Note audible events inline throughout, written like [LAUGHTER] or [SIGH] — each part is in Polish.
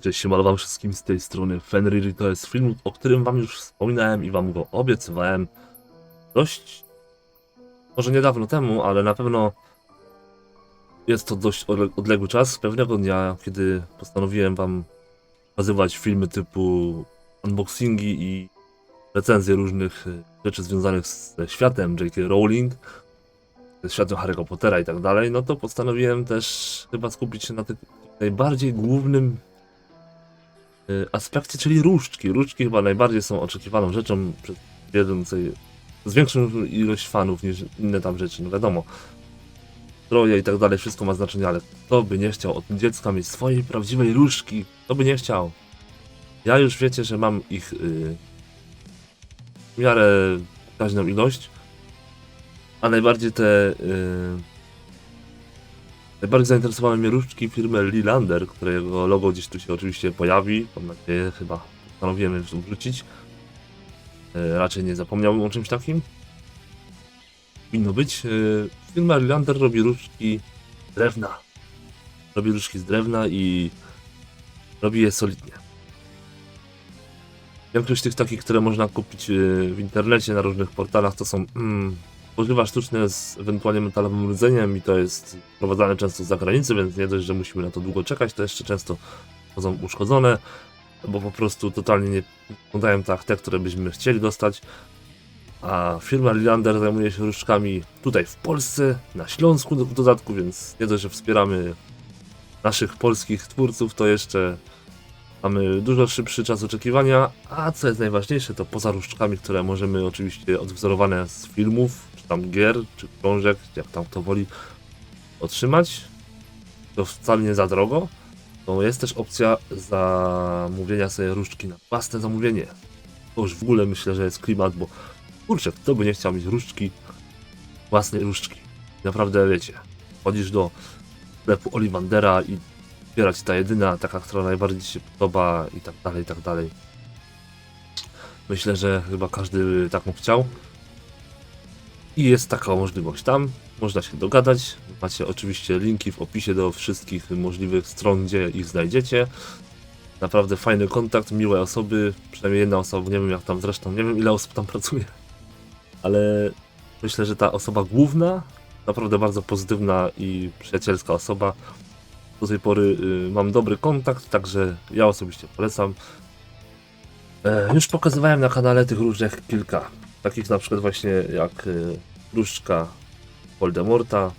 Cześć, siemano wam wszystkim z tej strony Fenrir. To jest film, o którym wam już wspominałem i wam go obiecywałem dość, może niedawno temu, ale na pewno jest to dość odle- odległy czas. Pewnego dnia, kiedy postanowiłem wam pokazywać filmy typu unboxingi i recenzje różnych y, rzeczy związanych ze światem J.K. Rowling, ze światem Harry'ego Pottera i tak dalej, no to postanowiłem też chyba skupić się na tym najbardziej głównym aspekcie, czyli różdżki. Różdżki chyba najbardziej są oczekiwaną rzeczą przez wiedzącej z większą ilość fanów niż inne tam rzeczy, no wiadomo. Stroje i tak dalej, wszystko ma znaczenie, ale kto by nie chciał od dziecka mieć swojej prawdziwej różdżki? Kto by nie chciał? Ja już wiecie, że mam ich y, w miarę pokaźną ilość, a najbardziej te y, Najbardziej zainteresowały mnie różdżki firmy Lilander, którego logo gdzieś tu się oczywiście pojawi. Mam nadzieję, chyba postanowiłem tu wrzucić. E, raczej nie zapomniałem o czymś takim. Powinno być. E, firma Lilander robi różdżki z drewna. Robi różdżki z drewna i robi je solidnie. Większość tych takich, które można kupić e, w internecie, na różnych portalach, to są mm, Używa sztuczne z ewentualnie metalowym rdzeniem i to jest prowadzane często z zagranicy, więc nie dość, że musimy na to długo czekać, to jeszcze często są uszkodzone, bo po prostu totalnie nie wyglądają tak te, które byśmy chcieli dostać. A firma Lilander zajmuje się różdżkami tutaj w Polsce, na Śląsku w dodatku, więc nie dość, że wspieramy naszych polskich twórców, to jeszcze mamy dużo szybszy czas oczekiwania, a co jest najważniejsze, to poza różdżkami, które możemy oczywiście odwzorowane z filmów, czy tam gier, czy książek, jak tam kto woli otrzymać, to wcale nie za drogo, to jest też opcja zamówienia sobie różdżki na własne zamówienie. To już w ogóle myślę, że jest klimat, bo kurczę, kto by nie chciał mieć różdżki, własnej różdżki. Naprawdę wiecie, chodzisz do sklepu Olivandera i wybierać ta jedyna, taka, która najbardziej ci się podoba i tak dalej, i tak dalej. Myślę, że chyba każdy by taką chciał. I jest taka możliwość tam, można się dogadać. Macie oczywiście linki w opisie do wszystkich możliwych stron, gdzie ich znajdziecie. Naprawdę fajny kontakt, miłe osoby, przynajmniej jedna osoba, nie wiem jak tam zresztą, nie wiem ile osób tam pracuje, ale myślę, że ta osoba główna, naprawdę bardzo pozytywna i przyjacielska osoba, do tej pory y, mam dobry kontakt, także ja osobiście polecam. E, już pokazywałem na kanale tych różnych kilka. Takich na przykład właśnie jak y, różdżka Voldemorta.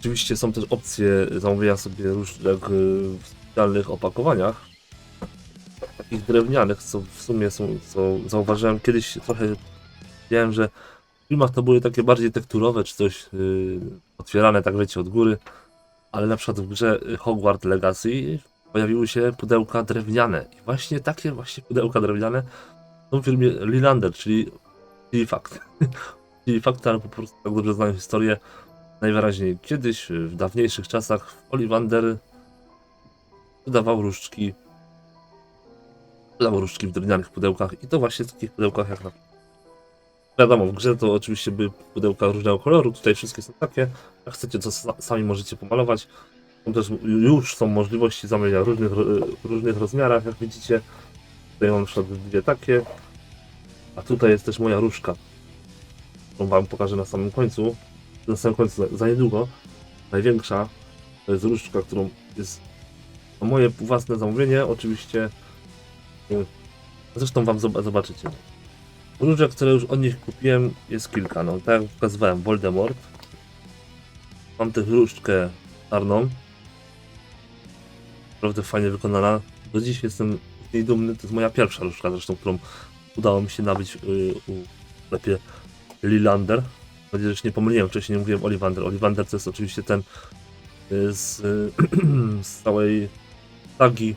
Oczywiście są też opcje zamówienia sobie różdżek y, w specjalnych opakowaniach. Takich drewnianych, co w sumie są, co zauważyłem kiedyś trochę widziałem, że w filmach to były takie bardziej tekturowe, czy coś y, otwierane tak wiecie od góry ale na przykład w grze Hogwarts Legacy pojawiły się pudełka drewniane. I właśnie takie właśnie pudełka drewniane w firmie Lilander, czyli, czyli fakt. [LAUGHS] czyli fakt, ale po prostu tak dobrze znają historię. Najwyraźniej kiedyś, w dawniejszych czasach, Olivander wydawał różdżki wydawał różdżki w drewnianych pudełkach i to właśnie w takich pudełkach jak na Wiadomo, w grze to oczywiście były pudełka różnego koloru, tutaj wszystkie są takie. Jak chcecie, to sa- sami możecie pomalować. Są też, już są możliwości zamówienia różnych, różnych rozmiarach, jak widzicie. Tutaj mam na przykład dwie takie. A tutaj jest też moja różka, którą wam pokażę na samym końcu. Na samym końcu, za- niedługo. Największa to jest różdżka, którą jest moje własne zamówienie, oczywiście. y, Zresztą wam zob- zobaczycie. Różdżek, które już od nich kupiłem, jest kilka. No, tak jak pokazywałem, Voldemort. Mam też różdżkę czarną. Naprawdę fajnie wykonana. Do dziś jestem z niej dumny. To jest moja pierwsza różdżka, zresztą, którą udało mi się nabyć y, u sklepie Lilander. Mam nadzieję, że się nie pomyliłem. Wcześniej nie mówiłem Olivander. Olivander to jest oczywiście ten y, z, [CLEARS THROAT] z całej sagi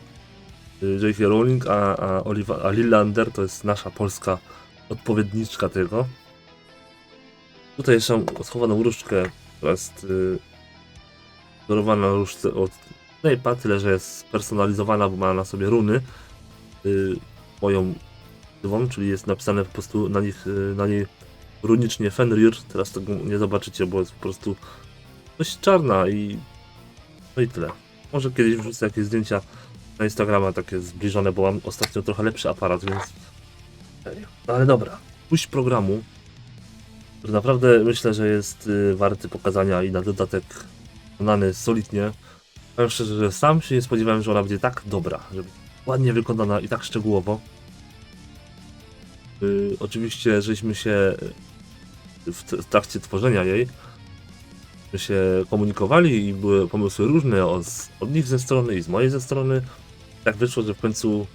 y, J.K. Rowling, a, a, Oliva, a Lilander to jest nasza polska odpowiedniczka tego. Tutaj jeszcze schowaną różdżkę, która jest yy, różdżce od Snape'a, tyle że jest spersonalizowana, bo ma na sobie runy. Yy, moją ksywą, czyli jest napisane po prostu na nich, yy, na niej runicznie Fenrir. Teraz tego nie zobaczycie, bo jest po prostu dość czarna i no i tyle. Może kiedyś wrzucę jakieś zdjęcia na Instagrama takie zbliżone, bo mam ostatnio trochę lepszy aparat, więc... No ale dobra, puść programu, który naprawdę myślę, że jest y, warty pokazania i na dodatek wykonany solidnie. Powiem szczerze, że sam się nie spodziewałem, że ona będzie tak dobra, że ładnie wykonana i tak szczegółowo. Y, oczywiście, żeśmy się w, t- w trakcie tworzenia jej się komunikowali i były pomysły różne od, od nich ze strony i z mojej ze strony. Tak wyszło, że w końcu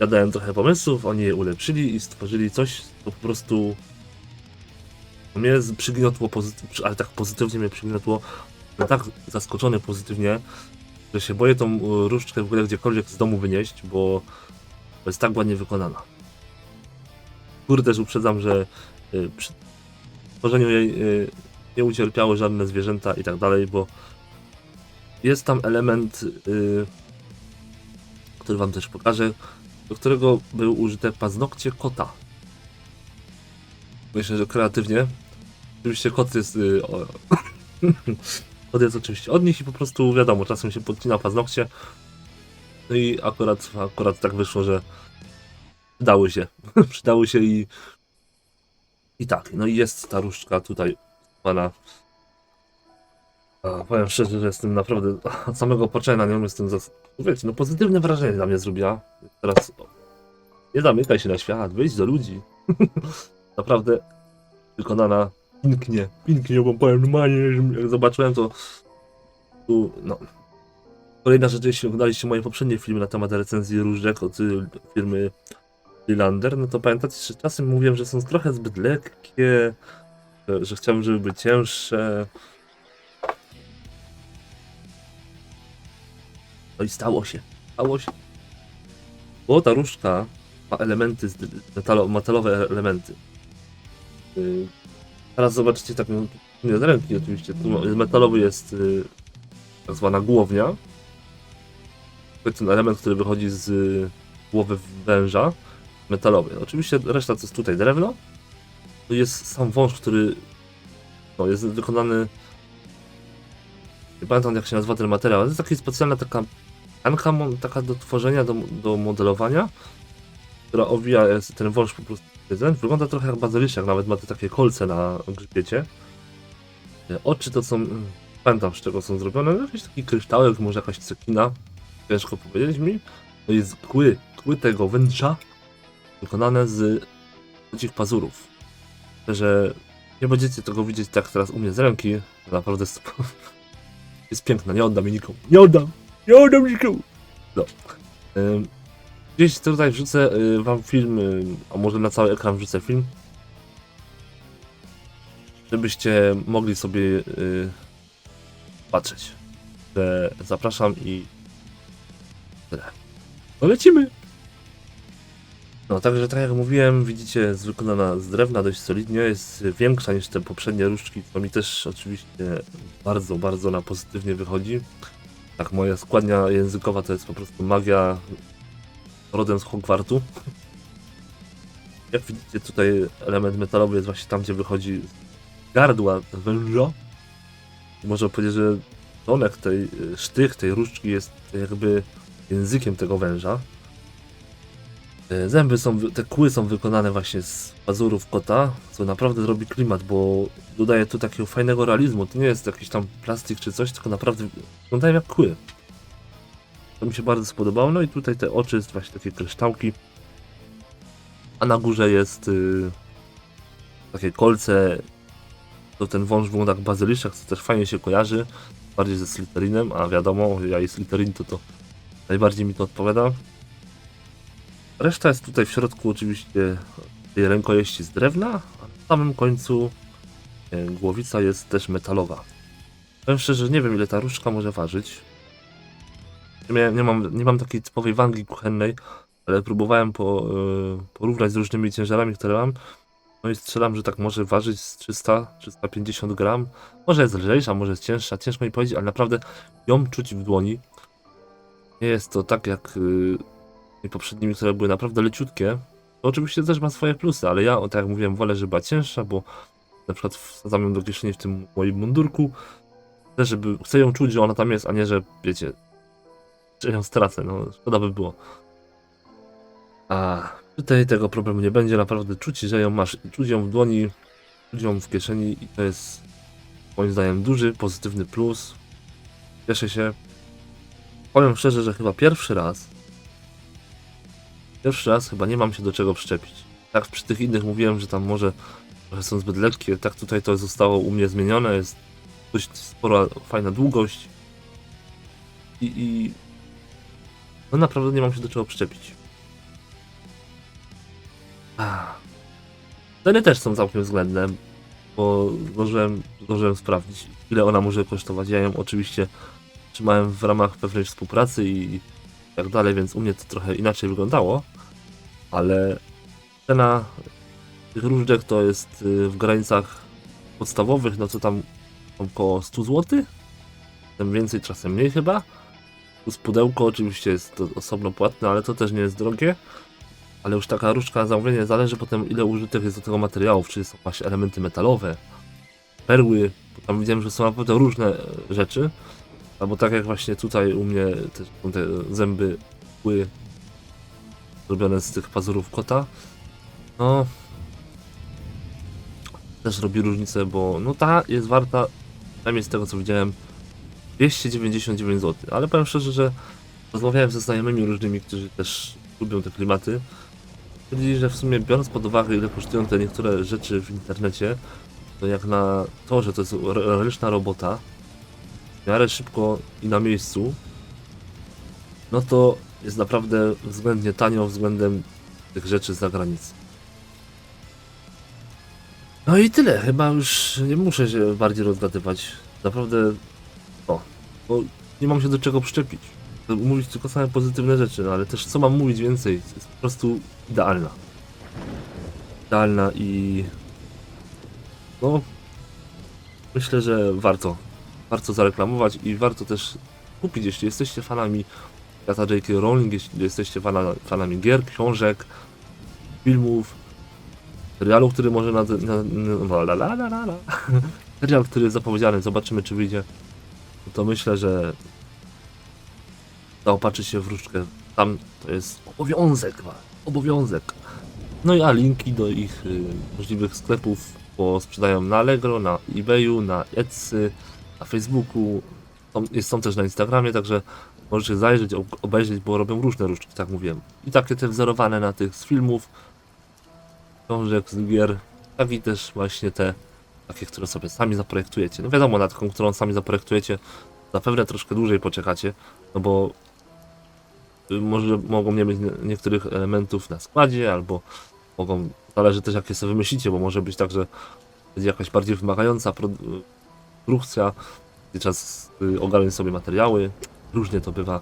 ja dałem trochę pomysłów, oni je ulepszyli i stworzyli coś, co po prostu mnie przygniotło, ale tak pozytywnie mnie przygniotło. Tak zaskoczony pozytywnie, że się boję tą y, różdżkę w ogóle gdziekolwiek z domu wynieść, bo jest tak ładnie wykonana. Kurde, też uprzedzam, że y, przy tworzeniu jej y, nie ucierpiały żadne zwierzęta i tak dalej, bo jest tam element, który wam też pokażę, do którego był użyte paznokcie kota. Myślę, że kreatywnie. Oczywiście kot jest. O, kot jest oczywiście od nich i po prostu wiadomo, czasem się podcina paznokcie. No i akurat, akurat tak wyszło, że przydały się. [LAUGHS] przydały się i. I tak, no i jest ta różdżka tutaj pana. A, powiem szczerze, że jestem naprawdę [LAUGHS] od samego początku na nią jestem zas... Wiecie, no pozytywne wrażenie na mnie zrobiła. Teraz o, nie zamykaj się na świat, wyjdź do ludzi. [LAUGHS] naprawdę wykonana pięknie, pięknie, bo powiem normalnie, jak zobaczyłem to tu, no. Kolejna rzecz, jeśli oglądaliście moje poprzednie filmy na temat recenzji różdżek od y, firmy Lilander, no to pamiętacie, że czasem mówiłem, że są trochę zbyt lekkie, że, chciałbym, żeby były cięższe. No i stało się. Stało się. Bo ta różdżka ma elementy, metalowe elementy. Teraz zobaczycie tak, no, nie ręki oczywiście. Tu metalowy jest yy, tak zwana głownia. To jest ten element, który wychodzi z y, głowy węża. Metalowy. Oczywiście reszta to jest tutaj drewno. Tu jest sam wąż, który no, jest wykonany. Nie pamiętam jak się nazywa ten materiał, to jest taka specjalna taka tkanka mo- taka do tworzenia, do, do modelowania, która owija jest ten wąż po prostu jeden. Wygląda trochę jak bazyliszek, nawet ma te takie kolce na grzbiecie. E, Oczy to są, mm, pamiętam z czego są zrobione, no, jakiś taki kryształek, może jakaś cekina, ciężko powiedzieć mi. To jest kły, kły tego węża, wykonane z ludzich pazurów. Że nie będziecie tego widzieć tak teraz u mnie z ręki. Naprawdę jest, [LAUGHS] jest piękna, nie oddam nikomu. Nie oddam! Nie oddam nikomu! No. Gdzieś tutaj wrzucę y, wam film, y, a może na cały ekran wrzucę film. Żebyście mogli sobie y, patrzeć. Zapraszam i tyle. No lecimy! No, także tak jak mówiłem, widzicie, jest wykonana z drewna dość solidnie, jest większa niż te poprzednie różdżki, co mi też oczywiście bardzo, bardzo na pozytywnie wychodzi. Tak, moja składnia językowa to jest po prostu magia rodem z Hogwartu. Jak widzicie, tutaj element metalowy jest właśnie tam, gdzie wychodzi z gardła węża. Można powiedzieć, że tonek tej, y, sztych tej różdżki jest jakby językiem tego węża. E, Zęby są, te kły są wykonane właśnie z pazurów kota, co naprawdę robi klimat, bo dodaje tu takiego fajnego realizmu. To nie jest jakiś tam plastik czy coś, tylko naprawdę wyglądają jak kły. To mi się bardzo spodobało. No i tutaj te oczy, jest właśnie takie kryształki. A na górze jest y, takie kolce. To ten wąż wygląda jak bazyliszek, co też fajnie się kojarzy. Bardziej ze Slytherinem, a wiadomo, ja i Slytherin to to najbardziej mi to odpowiada. Reszta jest tutaj w środku oczywiście tej rękojeści z drewna, a na samym końcu e, głowica jest też metalowa. Powiem szczerze, nie wiem ile ta różdżka może ważyć. Nie, nie, mam, nie mam takiej typowej wangi kuchennej, ale próbowałem po, e, porównać z różnymi ciężarami, które mam. No i strzelam, że tak może ważyć z 300-350 gram. Może jest lżejsza, może jest cięższa, ciężko mi powiedzieć, ale naprawdę ją czuć w dłoni. Nie jest to tak jak y, poprzednimi, które były naprawdę leciutkie, to oczywiście też ma swoje plusy, ale ja, tak jak mówiłem, wolę, żeby była cięższa, bo na przykład wsadzam ją do kieszeni w tym moim mundurku, chcę, żeby, chcę ją czuć, że ona tam jest, a nie, że wiecie, że ją stracę, no szkoda by było. A tutaj tego problemu nie będzie, naprawdę czuć, że ją masz, czuć ją w dłoni, czuć ją w kieszeni i to jest moim zdaniem duży, pozytywny plus. Cieszę się. Powiem szczerze, że chyba pierwszy raz, pierwszy raz chyba nie mam się do czego przyczepić. Tak przy tych innych mówiłem, że tam może trochę są zbyt lekkie, tak tutaj to zostało u mnie zmienione, jest dość spora, fajna długość i, i no naprawdę nie mam się do czego przyczepić. Ceny też są całkiem względne, bo zdążyłem, zdążyłem sprawdzić, ile ona może kosztować. Ja ją oczywiście trzymałem w ramach pewnej współpracy i tak dalej, więc u mnie to trochę inaczej wyglądało, ale cena tych różdżek to jest y, w granicach podstawowych, no to tam około 100 zł, czasem więcej, czasem mniej chyba. Plus pudełko oczywiście jest to osobno płatne, ale to też nie jest drogie. Ale już taka różdżka zamówienie zależy potem ile użytych jest do tego materiałów, czy są właśnie elementy metalowe, perły, bo tam widziałem, że są naprawdę różne e, rzeczy. Albo tak jak właśnie tutaj u mnie też są te zęby kły zrobione z tych pazurów kota. No też robi różnicę, bo no ta jest warta, przynajmniej z tego co widziałem, 299 zł. Ale powiem szczerze, że rozmawiałem ze znajomymi różnymi, którzy też lubią te klimaty. Powiedzieli, że w sumie biorąc pod uwagę ile kosztują te niektóre rzeczy w internecie, to jak na to, że to jest ręczna robota, w miarę szybko i na miejscu, no to jest naprawdę względnie tanio względem tych rzeczy z zagranicy. No i tyle, chyba już nie muszę się bardziej rozgadywać. Naprawdę, bo nie mam się do czego przyczepić. Mówić tylko same pozytywne rzeczy, no ale też co mam mówić więcej, jest po prostu idealna. Idealna i no myślę, że warto, warto zareklamować i warto też kupić, jeśli jesteście fanami Kata J.K. Rowling, jeśli jesteście fana, fanami gier, książek, filmów, serialu, który może na, na, na la, la, la, la, la. [LAUGHS] serial, który jest zapowiedziany, zobaczymy czy wyjdzie, to myślę, że zaopatrzy się w różdżkę. Tam to jest obowiązek, wa- obowiązek. No i a linki do ich y, możliwych sklepów, bo sprzedają na Allegro, na eBayu, na Etsy, na Facebooku, są, są też na Instagramie, także możecie zajrzeć, ob- obejrzeć, bo robią różne różdżki, tak mówiłem. I takie te wzorowane na tych z filmów, książek, z gier, jak i też właśnie te takie, które sobie sami zaprojektujecie. No wiadomo, na taką, którą sami zaprojektujecie, zapewne troszkę dłużej poczekacie, no bo y, może mogą nie nie- niektórych elementów na składzie, albo mogą, zależy też jakie sobie wymyślicie, bo może być tak, że będzie jakaś bardziej wymagająca produ- produkcja, gdzie czas y, ogarnąć sobie materiały, różnie to bywa.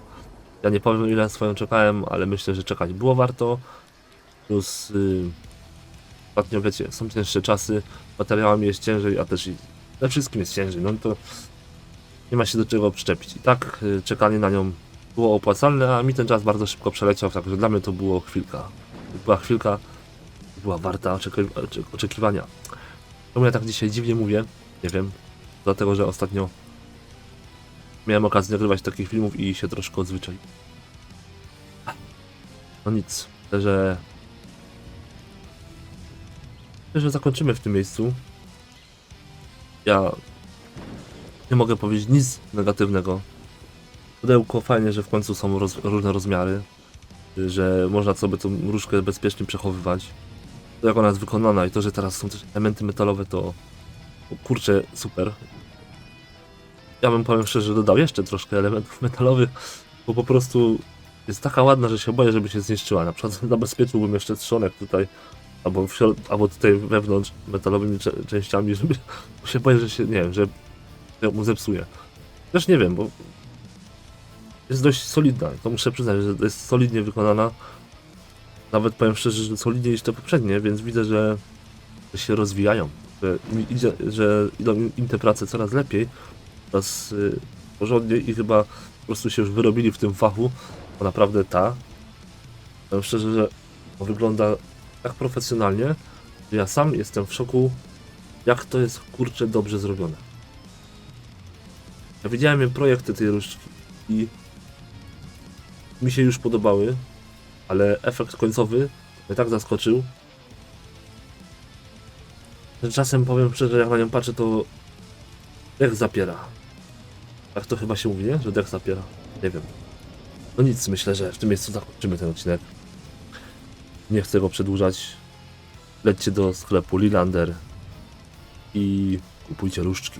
Ja nie powiem ile swoją czekałem, ale myślę, że czekać było warto, plus y, ostatnio wiecie, są cięższe czasy, materiałami jest ciężej, a też i we wszystkim jest ciężej, no to nie ma się do czego przyczepić. I tak y, czekanie na nią było opłacalne, a mi ten czas bardzo szybko przeleciał, także dla mnie to było chwilka. Była chwilka, była warta oczeki- oczek- oczekiwania. Czemu ja tak dzisiaj dziwnie mówię? Nie wiem. Dlatego, że ostatnio miałem okazję nagrywać takich filmów i się troszkę odzwyczaiłem. No nic, że myślę, że zakończymy w tym miejscu. Ja nie mogę powiedzieć nic negatywnego. Pudełko fajnie, że w końcu są roz, różne rozmiary, że można sobie tą różkę bezpiecznie przechowywać. To jak ona jest wykonana i to, że teraz są też elementy metalowe, to kurczę, super. Ja bym powiem szczerze, dodał jeszcze troszkę elementów metalowych, bo po prostu jest taka ładna, że się boję, żeby się zniszczyła. Na przykład [LAUGHS] zabezpieczyłbym jeszcze trzonek tutaj, albo, w albo tutaj wewnątrz metalowymi częściami, żeby [LAUGHS] się boję, że się, nie wiem, że mu zepsuje. Też nie wiem, bo jest dość solidna. To muszę przyznać, że jest solidnie wykonana. Nawet powiem szczerze, że solidniej niż te poprzednie, więc widzę, że się rozwijają. Że, idzie, że idą im- te prace coraz lepiej, coraz y, porządniej i chyba po prostu się już wyrobili w tym fachu, bo naprawdę ta, powiem szczerze, że wygląda tak profesjonalnie, że ja sam jestem w szoku, jak to jest kurczę dobrze zrobione. Ja widziałem projekty tej różdżki i mi się już podobały, ale efekt końcowy mnie tak zaskoczył, że czasem powiem szczerze, jak na nią patrzę, to dech zapiera. Tak to chyba się mówi, nie? Że dech zapiera. Nie wiem. No nic, myślę, że w tym miejscu zakończymy ten odcinek. Nie chcę go przedłużać. Lećcie do sklepu Lilander i kupujcie różdżki.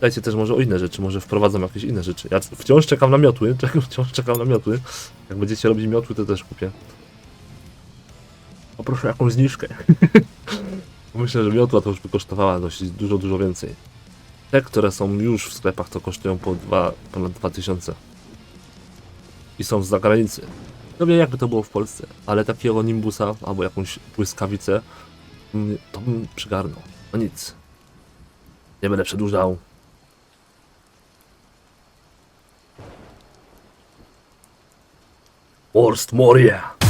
Dajcie też może o inne rzeczy, może wprowadzam jakieś inne rzeczy. Ja wciąż czekam na miotły, [LAUGHS] wciąż czekam na miotły. Jak będziecie robić miotły, to też kupię. Poproszę jakąś zniżkę. [LAUGHS] Myślę, że miotła to już by kosztowała dość dużo, dużo więcej. Te, które są już w sklepach, to kosztują po dwa, ponad 2000. I są z zagranicy. No wiem, jakby to było w Polsce, ale takiego nimbusa albo jakąś błyskawicę mm, to bym przygarnął. No nic. Nie będę przedłużał. Worst Moria.